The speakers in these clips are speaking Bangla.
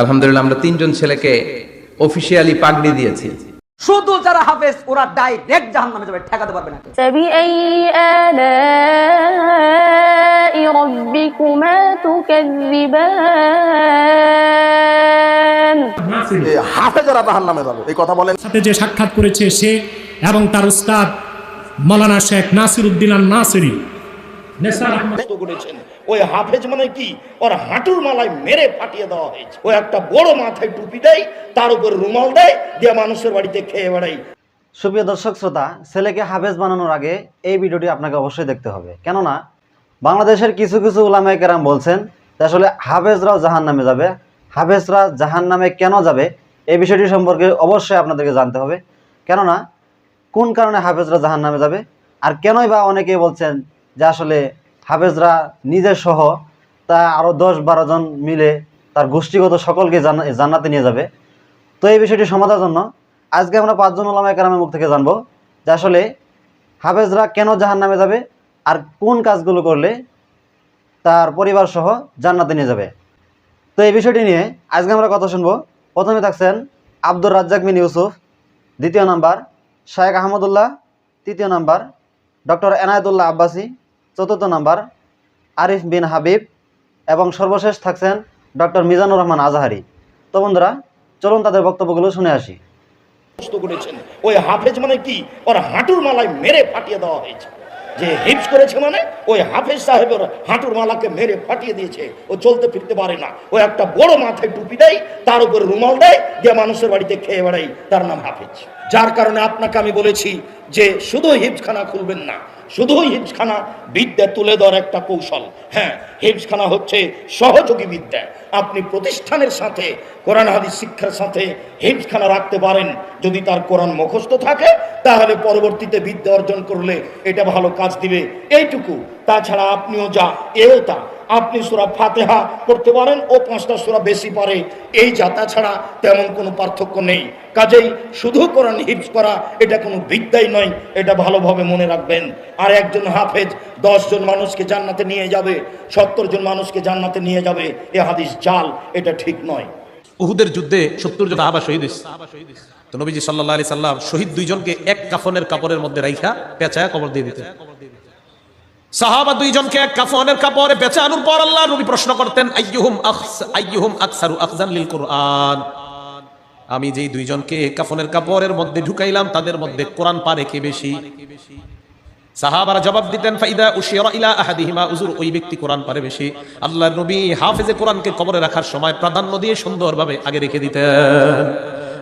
আলহামদুলিল্লাহ আমরা তিনজন ছেলেকে অফিসিয়ালি পাগড়ি দিয়েছি। শুধু যারা হাফেজ ওরা ডাইরেক্ট জাহান্নামে যাবে ঠেকাতে পারবে না এই কথা বলেন। সাথে যে সাক্ষাৎ করেছে সে এবং তার উস্তাদ মাওলানা শেখ নাসিরউদ্দিন আন-নাসিরি। করেছেন। ওই হাফেজ মানে কি? ওর হাঁটুর মালায় মেরে ফাটিয়ে দেওয়া হয়েছে। ও একটা বড় মাথায় টুপি দেয় তার উপর রুমাল দেয় দিয়ে মানুষের বাড়িতে খেয়ে বেড়াই সুপ্রিয় দর্শক শ্রোতা ছেলেকে হাফেজ বানানোর আগে এই ভিডিওটি আপনাকে অবশ্যই দেখতে হবে। কেননা বাংলাদেশের কিছু কিছু উলামায়ে কেরাম বলছেন আসলে হাফেজরাও জাহান নামে যাবে। হাফেজরা জাহান নামে কেন যাবে? এই বিষয়টি সম্পর্কে অবশ্যই আপনাদেরকে জানতে হবে। কেননা কোন কারণে হাফেজরা জাহান নামে যাবে? আর কেনই বা অনেকে বলছেন যে আসলে হাফেজরা নিজের সহ তা আরও দশ বারো জন মিলে তার গোষ্ঠীগত সকলকে জান্না- জান্নাতে নিয়ে যাবে। তো এই বিষয়টি সমাধানের জন্য আজকে আমরা পাঁচজন ওলামায় কারামের মুখ থেকে জানব যে আসলে হাফেজরা কেন জাহান নামে যাবে আর কোন কাজগুলো করলে তার পরিবার সহ জান্নাতে নিয়ে যাবে। তো এই বিষয়টি নিয়ে আজকে আমরা কথা শুনব। প্রথমে থাকছেন আব্দুর রাজ্জাক বিন ইউসুফ, দ্বিতীয় নাম্বার শায়েখ আহমদুল্লাহ, তৃতীয় নাম্বার ডক্টর এনায়েতুল্লাহ আব্বাসি চতুর্থ নাম্বার, আরিফ বিন হাবিব এবং সর্বশেষ থাকছেন ডক্টর মিজানুর রহমান আজহারি। তো বন্ধুরা, চলুন তাদের বক্তব্যগুলো শুনে আসি। করেছেন। ওই হাফেজ মানে কি? ওর হাঁটুর মালায় মেরে ফাটিয়ে দেওয়া হয়েছে। যে হিপস করেছে মানে ওই হাফেজ সাহেবের হাঁটুর মালাকে মেরে ফাটিয়ে দিয়েছে। ও চলতে ফিরতে পারে না। ও একটা বড় মাথায় টুপি দেয়, তার উপর রুমাল দেয় দিয়ে মানুষের বাড়িতে খেয়ে বেড়াই তার নাম হাফেজ। যার কারণে আপনাকে আমি বলেছি যে শুধু হিপসখানা খুলবেন না শুধু হিমসখানা বিদ্যা তুলে দেওয়ার একটা কৌশল। হ্যাঁ হিপসখানা হচ্ছে সহযোগী বিদ্যা। আপনি প্রতিষ্ঠানের সাথে, কোরআন, হাদিস, শিক্ষার সাথে হিপসখানা রাখতে পারেন। যদি তার কোরআন মুখস্থ থাকে, তাহলে পরবর্তীতে বিদ্যা অর্জন করলে এটা ভালো কাজ দিবে। এইটুকু। তাছাড়া আপনিও যা, এও তা। আপনি সুরা ফাতেহা করতে পারেন ও পাঁচটা সুরা বেশি পারে এই যাতা ছাড়া তেমন কোনো পার্থক্য নেই। কাজেই শুধু কোরআন হিপস করা এটা কোনো বিদ্যাই নয়, এটা ভালোভাবে মনে রাখবেন। আর একজন হাফেজ জন মানুষকে জান্নাতে নিয়ে যাবে সত্তর জন মানুষকে জান্নাতে নিয়ে যাবে, এ হাদিস জাল, এটা ঠিক নয়। উহুদের যুদ্ধে সত্তর জন আবার শহীদ। তো নবীজি সাল্লাহ আলি সাল্লাম শহীদ দুইজনকে এক কাফনের কাপড়ের মধ্যে রাইখা, পেঁচায় কবর দিয়ে দিতেন। সাহাবা দুইজনকে এক কাফনের কাপড়ে পেঁচানোর পর আল্লাহ নবী প্রশ্ন করতেন, আইয়ুহুম আইয়ুহুম আকসারু আখজান লিল কুরআন? আমি যেই দুইজনকে কাফনের কাপড়ের মধ্যে ঢুকাইলাম, তাদের মধ্যে কোরআন পারে কে বেশি। সাহাবারা জবাব দিতেন, ফাইদা উশিরা ইলা আহাদিহিমা। উজুর ওই ব্যক্তি কোরআন পারে বেশি। আল্লাহর নবী হাফেজে কোরআনকে কবরে রাখার সময় প্রাধান্য দিয়ে সুন্দরভাবে আগে রেখে দিতেন।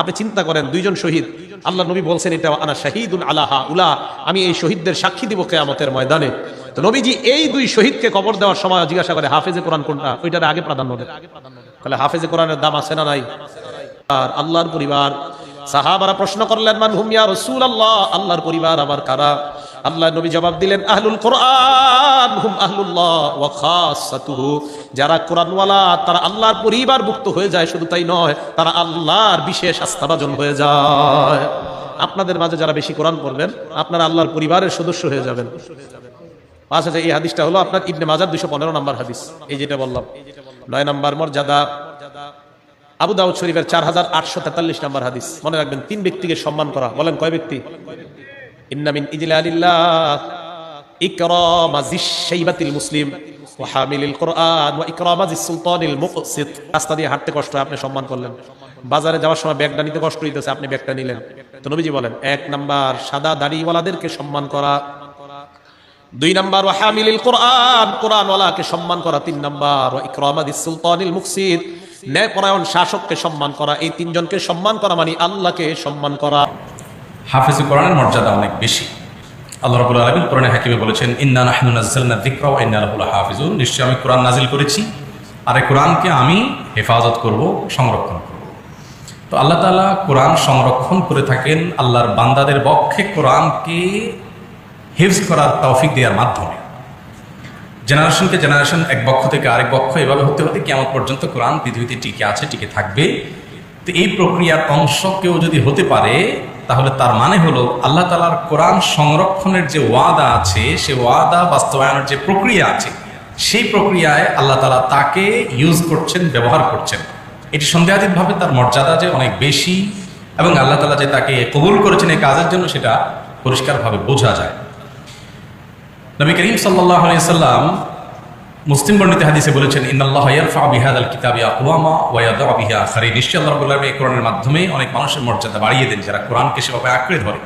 আপনি চিন্তা করেন, দুইজন শহীদ। আল্লাহ নবী বলছেন এটা আনা শাহিদুল আলাহা উলা। আমি এই শহীদদের সাক্ষী দিব কেয়ামতের ময়দানে। তো নবীজি এই দুই শহীদকে কবর দেওয়ার সময় জিজ্ঞাসা করে, হাফেজে কোরআন কোনটা? ওইটার আগে প্রাধান্য দেয় তাহলে হাফেজে কোরআনের দাম আছে না নাই? আর আল্লাহর পরিবার, সাহাবারা প্রশ্ন করলেন, মান হুম ইয়া রাসূলুল্লাহ? আল্লাহর পরিবার আবার কারা? আল্লাহ নবী জবাব দিলেন, আহলুল কোরআন হুম আহলুল্লাহ ওয়া খাসাতুহু। যারা কোরআনওয়ালা, তারা আল্লাহর পরিবারভুক্ত হয়ে যায়, শুধু তাই নয়, তারা আল্লাহর বিশেষ আস্থাভাজন হয়ে যায়। আপনাদের মাঝে যারা বেশি কোরআন পড়বেন, আপনারা আল্লাহর পরিবারের সদস্য হয়ে যাবেন। আচ্ছা এই হাদিসটা হলো আপনার ইবনে মাজার দুশো পনেরো নম্বর হাদিস। এই যেটা বললাম। নয় নম্বর মর্যাদা। আবু দাউদ শরীফের চার হাজার আটশো তেতাল্লিশ নম্বর হাদিস। মনে রাখবেন, তিন ব্যক্তিকে সম্মান করা। বলেন, কয় ব্যক্তি? ইন্নামিন শাইবাতিল মুসলিম দিয়ে কষ্ট আপনি সম্মান করলেন। বাজারে যাওয়ার সময় ব্যাগটা নিতে কষ্ট হইতেছে, আপনি ব্যাগটা নিলেন। তো নবীজি বলেন, এক নাম্বার, সাদা দাড়িওয়ালাদেরকে সম্মান করা। দুই নাম্বার, ওয়া হামিলিল কোরআন কোরআনওয়ালাকে সম্মান করা। তিন নাম্বার, ওয়া ইকরামাদিস সুলতানিল মুকসিদ ন্যায়পরায়ণ শাসককে সম্মান করা। এই তিনজনকে সম্মান করা মানে আল্লাহকে সম্মান করা। হাফিজ কোরআনের মর্যাদা অনেক বেশি। আল্লাহ রাবুল আলমিন কোরআনে হাকিমে বলেছেন, ইন্না নাহনু নাজ্জালনা যিকরা ওয়া ইন্না লাহু লাহাফিজুন নিশ্চয়ই আমি কোরআন নাজিল করেছি। আর এই কোরআনকে আমি হেফাজত করব, সংরক্ষণ করব। তো আল্লাহ তাআলা কোরআন সংরক্ষণ করে থাকেন আল্লাহর বান্দাদের পক্ষে। কোরআনকে হিফজ করার তৌফিক দেওয়ার মাধ্যমে। জেনারেশনকে জেনারেশন এক পক্ষ থেকে আরেক পক্ষ এভাবে হতে হতে কেমন পর্যন্ত কোরআন পৃথিবীতে টিকে আছে, টিকে থাকবে। তো এই প্রক্রিয়ার অংশ কেউ যদি হতে পারে, তাহলে তার মানে হলো আল্লাহ তালার কোরআন সংরক্ষণের যে ওয়াদা আছে, সে ওয়াদা বাস্তবায়নের যে প্রক্রিয়া আছে, সেই প্রক্রিয়ায় আল্লাহ তালা তাকে ইউজ করছেন, ব্যবহার করছেন। এটি সন্দেহাতীতভাবে তার মর্যাদা যে অনেক বেশি এবং আল্লাহ তালা যে তাকে কবুল করেছেন এই কাজের জন্য সেটা পরিষ্কারভাবে বোঝা যায়। নবী করিম সাল্লাহ সাল্লাম মুসলিম বর্ণিত হাদিসে বলেছেন, ইন্নাল্লাহ ইয়ারফা নিশ্চয় কোরআনের মাধ্যমে অনেক মানুষের মর্যাদা বাড়িয়ে দেন যারা কোরআনকে সেভাবে আঁকড়ে ধরে।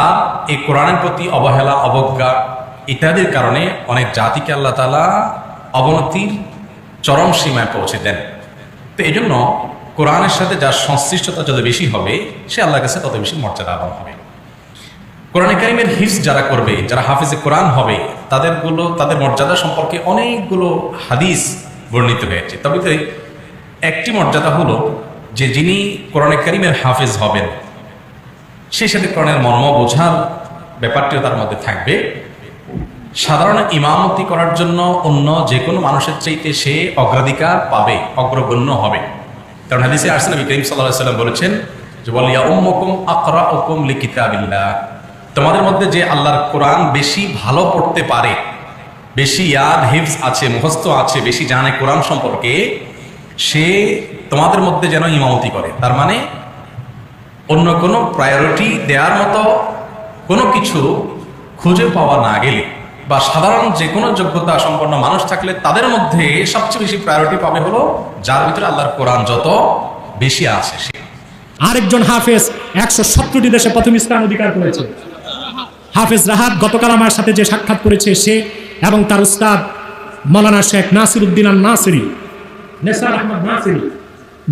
আর এই কোরআনের প্রতি অবহেলা, অবজ্ঞা ইত্যাদির কারণে অনেক জাতিকে আল্লাহ তাআলা অবনতির চরম সীমায় পৌঁছে দেন। তো এই জন্য কোরআনের সাথে যার সংশ্লিষ্টতা যত বেশি হবে, সে আল্লাহর কাছে তত বেশি মর্যাদাবান হবে। কোরআন কারিমের হিফজ যারা করবে, যারা হাফিজে কোরআন হবে, তাদেরগুলো, তাদের মর্যাদা সম্পর্কে অনেকগুলো হাদিস বর্ণিত হয়েছে। তবে তো একটি মর্যাদা হলো যে যিনি কোরআন কারিমের হাফিজ হবেন সেই সাথে কোরআনের মর্ম বোঝার ব্যাপারটিও তার মধ্যে থাকবে। সাধারণ ইমামতি করার জন্য অন্য যে কোনো মানুষের চাইতে সে অগ্রাধিকার পাবে, অগ্রগণ্য হবে। কারণ হাদিসে আসেন নবী করিম সাল্লাহ সাল্লাম বলেছেন যে বলিয়া উম্মকুম আকরা উকুম লিকিতাবিল্লাহ। তোমাদের মধ্যে যে আল্লাহর কোরআন বেশি ভালো পড়তে পারে, বেশি ইয়াদ, হিফজ আছে, মুখস্থ আছে, বেশি জানে কোরআন সম্পর্কে, সে তোমাদের মধ্যে যেন ইমামতি করে। তার মানে অন্য কোনো প্রায়োরিটি দেওয়ার মতো কোনো কিছু খুঁজে পাওয়া না গেলে বা সাধারণ যে কোনো যোগ্যতা সম্পন্ন মানুষ থাকলে তাদের মধ্যে সবচেয়ে বেশি প্রায়োরিটি পাবে হলো যার ভিতরে আল্লাহর কোরআন যত বেশি আছে সে। আরেকজন হাফেজ একশো সত্তরটি দেশে প্রথম স্থান অধিকার করেছে। হাফেজ রাহাত গতকাল আমার সাথে যে সাক্ষাৎ করেছে সে এবং তার উস্তাদ মৌলানা শেখ নাসির উদ্দিন আল নাসিরি নেসার আহমদ নাসিরি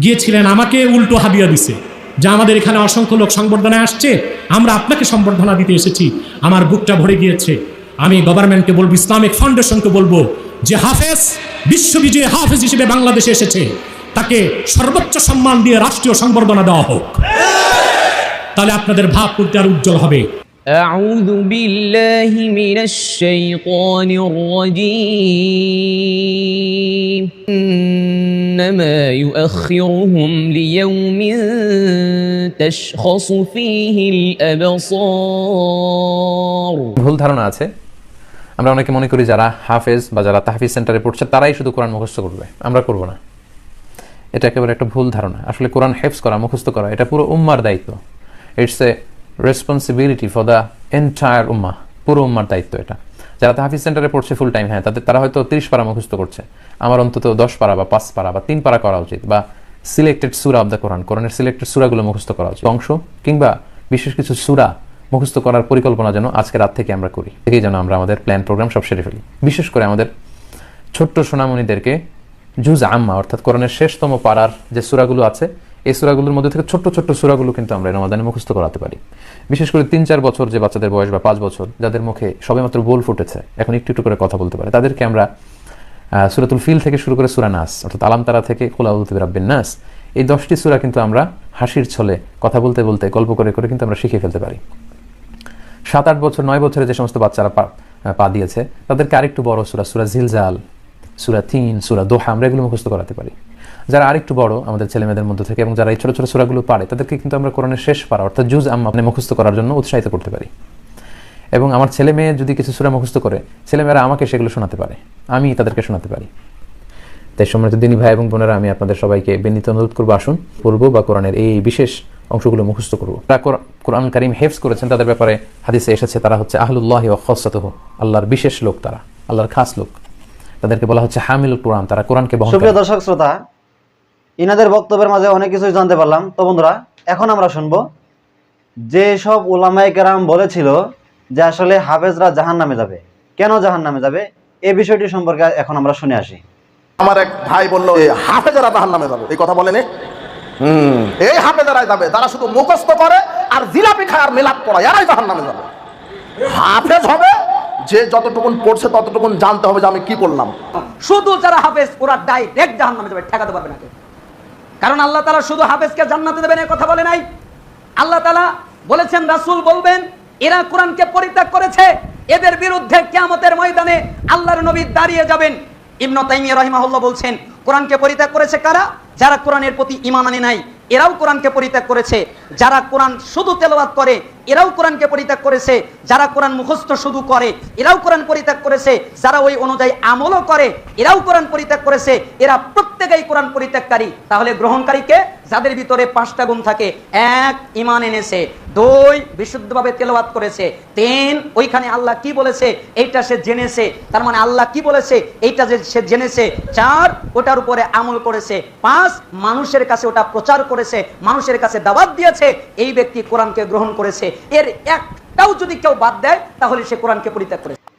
গিয়েছিলেন, আমাকে উল্টো হাবিয়া দিছে যে আমাদের এখানে অসংখ্য লোক সংবর্ধনায় আসছে, আমরা আপনাকে সম্বর্ধনা দিতে এসেছি, আমার বুকটা ভরে গিয়েছে। আমি গভর্নমেন্টকে বলব, ইসলামিক ফাউন্ডেশনকে বলব যে হাফেজ, বিশ্ববিজয়ী হাফেজ হিসেবে বাংলাদেশে এসেছে, তাকে সর্বোচ্চ সম্মান দিয়ে রাষ্ট্রীয় সংবর্ধনা দেওয়া হোক। তাহলে আপনাদের ভাব করতে আর উজ্জ্বল হবে। أعوذ بالله من الشيطان الرجيم إنما يؤخرهم ليوم تشخص فيه الأبصار ভুল ধারণা আছে আমরা অনেকে মনে করি যারা হাফেজ বা যারা তাহফিজ সেন্টারে পড়ছে তারাই শুধু কোরআন মুখস্থ করবে আমরা করব না এটা একেবারে একটা ভুল ধারণা আসলে কোরআন হেফজ করা মুখস্থ করা এটা পুরো উম্মার দায়িত্ব it's A responsibility for the entire উম্মা পুরো উম্মার দায়িত্ব এটা। যারা তাহাফিজ সেন্টারে পড়ছে ফুল টাইম হ্যাঁ তাদের তারা হয়তো তিরিশ পারা মুখস্থ করছে। আমার অন্তত দশ পারা বা পাঁচ পারা বা তিন পারা করা উচিত, বা সিলেক্টেড সুরা অব দ্য কোরআন কোরআনের সিলেক্টেড সুরাগুলো মুখস্থ করা উচিত। অংশ, কিংবা বিশেষ কিছু সুরা মুখস্থ করার পরিকল্পনা যেন আজকে রাত থেকে আমরা করি। থেকেই যেন আমরা আমাদের প্ল্যান প্রোগ্রাম সব সেরে ফেলি। বিশেষ করে আমাদের ছোট্ট সোনামণিদেরকে জুজ আম্মা, অর্থাৎ কোরআনের শেষতম পাড়ার যে সুরাগুলো আছে এই সুরাগুলোর মধ্যে থেকে ছোট্ট ছোট্ট সুরাগুলো কিন্তু আমরা রমাদানে মুখস্থ করাতে পারি। বিশেষ করে তিন চার বছর যে বাচ্চাদের বয়স বা পাঁচ বছর, যাদের মুখে সবেমাত্র বোল ফুটেছে, এখন একটু একটু করে কথা বলতে পারে। তাদেরকে আমরা সুরাতুল ফিল থেকে শুরু করে সুরা নাস, অর্থাৎ আলামতারা থেকে খোলাউদ্দিন রাব্বিন নাস, এই দশটি সুরা কিন্তু আমরা হাসির ছলে কথা বলতে বলতে, গল্প করে করে কিন্তু আমরা শিখে ফেলতে পারি। সাত আট বছর, নয় বছরে যে সমস্ত বাচ্চারা পা পা দিয়েছে, তাদেরকে আরেকটু বড় সুরা সুরা জিলজাল, সুরা তিন, সুরা দোহা আমরা এগুলো মুখস্থ করাতে পারি। যারা আরেকটু বড় আমাদের ছেলেমেয়েদের মধ্যে থেকে এবং যারা এই ছোট ছোট সুরাগুলো পারে, তাদেরকে কিন্তু আমরা কোরআনের শেষ পারা, অর্থাৎ জুজ আম্মা মানে মুখস্থ করার জন্য উৎসাহিত করতে পারি। এবং আমার ছেলে মেয়ে যদি কিছু সুরা মুখস্থ করে, ছেলেমেয়েরা আমাকে সেগুলো শোনাতে পারে, আমি তাদেরকে শোনাতে পারি। তাই সম্মানিত দিনী ভাই এবং বোনেরা, আমি আপনাদের সবাইকে বিনীত অনুরোধ করব, আসুন, পড়ব বা কোরআনের এই বিশেষ অংশগুলো মুখস্থ করব। তারা কোরআন কারিম হেফস করেছেন, তাদের ব্যাপারে হাদিসে এসেছে, তারা হচ্ছে আহলুল্লাহ ও খসাতহ, আল্লাহর বিশেষ লোক তারা, আল্লাহর খাস লোক। তাদেরকে বলা হচ্ছে হামিল কোরআন, তারা কোরআনকে সুপ্রিয়। দর্শক, শ্রোতা ইনাদের বক্তব্যের মাঝে অনেক কিছুই জানতে পারলাম। তো বন্ধুরা এখন আমরা শুনব যে সব ওলামাই কেরাম বলেছিল যে আসলে হাফেজরা জাহান নামে যাবে। কেন জাহান নামে যাবে? এই বিষয়টি সম্পর্কে এখন আমরা শুনে আসি। আমার এক ভাই বলল "এ, হাফেজারা জাহান নামে যাবে। এই কথা বলেনি? হুম। এই হাফেজারাই যাবে। তারা শুধু মুখস্থ করে আর জিলাপি খায় আর মেলাপ পড়ায় এরাই জাহান নামে যাবে। হাফেজ হবে যে যতটুকুন পড়ছে ততটুকুন জানতে হবে যে আমি কি করলাম। শুধু যারা হাফেজ ওরা ডাইরেক্ট জাহান নামে যাবে ঠেকাতে পারবে না। কারণ আল্লাহ তালা শুধু হাফেজকে জান্নাতে দেবেন এই কথা বলে নাই। আল্লাহ তালা বলেছেন, রাসুল বলবেন, এরা কোরআনকে পরিত্যাগ করেছে, এদের বিরুদ্ধে কেয়ামতের ময়দানে আল্লাহর নবী দাঁড়িয়ে যাবেন। ইবনে তাইমিয়া রাহিমাহুল্লাহ বলছেন, কোরআনকে পরিত্যাগ করেছে কারা? যারা কোরআনের প্রতি ইমান আনে নাই। এরাও কোরআনকে পরিত্যাগ করেছে, যারা কোরআন শুধু তেলাওয়াত করে, এরাও কোরআনকে পরিত্যাগ করেছে, যারা কোরআন মুখস্থ শুধু করে, এরাও কোরআন পরিত্যাগ করেছে, যারা ওই অনুযায়ী আমলও করে, এরাও কোরআন পরিত্যাগ করেছে, এরা প্রত্যেকেই কোরআন পরিত্যাগকারী। তাহলে গ্রহণকারীকে যাদের ভিতরে পাঁচটা গুণ থাকে, এক ইমান এনেছে, দুই বিশুদ্ধভাবে তেলাওয়াত করেছে, তিন ওইখানে আল্লাহ কি বলেছে, এইটা সে জেনেছে, তার মানে আল্লাহ কি বলেছে, এইটা যে সে জেনেছে, চার ওটার উপরে আমল করেছে, পাঁচ মানুষের কাছে ওটা প্রচার করেছে, মানুষের কাছে দাওয়াত দিয়েছে, এই ব্যক্তি কোরআনকে গ্রহণ করেছে, এর একটাও যদি কেউ বাদ দেয়, তাহলে সে কোরআনকে পরিত্যাগ করেছে।